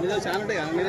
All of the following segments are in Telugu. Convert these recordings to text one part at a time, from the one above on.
మీద చాలా ఉంటాయి కదా మీద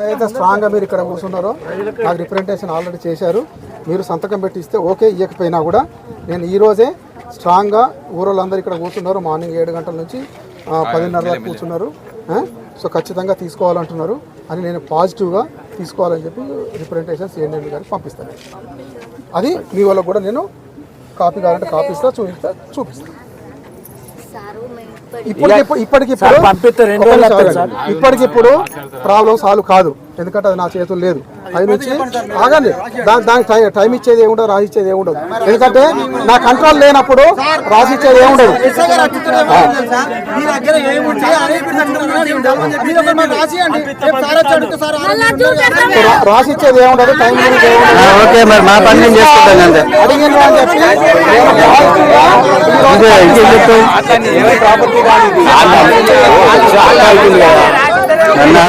అయితే స్ట్రాంగ్గా మీరు ఇక్కడ కూర్చున్నారో నాకు రిప్రజెంటేషన్ ఆల్రెడీ చేశారు. మీరు సంతకం పెట్టి ఇస్తే ఓకే ఇవ్వకపోయినా కూడా నేను ఈ రోజే స్ట్రాంగ్గా ఊరోళ్ళందరూ ఇక్కడ కూర్చున్నారు. మార్నింగ్ ఏడు గంటల నుంచి పదిన్నర వరకు కూర్చున్నారు? సో ఖచ్చితంగా తీసుకోవాలంటున్నారు అని నేను పాజిటివ్గా తీసుకోవాలని చెప్పి రిప్రజెంటేషన్ సిఎన్ఎం గారికి పంపిస్తాను. అది మీ వాళ్ళకు కూడా నేను కాపీ కావాలంటే కాపీ ఇస్తా చూపిస్తా చూపిస్తా. ఇప్పటికిప్పుడు ఇప్పటికిప్పుడు. ఇప్పటికిప్పుడు ప్రాబ్లం సాల్వ్ కాదు ఎందుకంటే అది నా చేతులు లేదు అది నుంచి ఆగండి దాని దానికి టై- ఇచ్చేది ఏముండదు రాసి ఇచ్చేది ఏముండదు ఎందుకంటే నా కంట్రోల్ లేనప్పుడు రాసి ఇచ్చేది ఏముండదు రాసి ఇచ్చేది ఏముండదు టైం అని చెప్పి నేను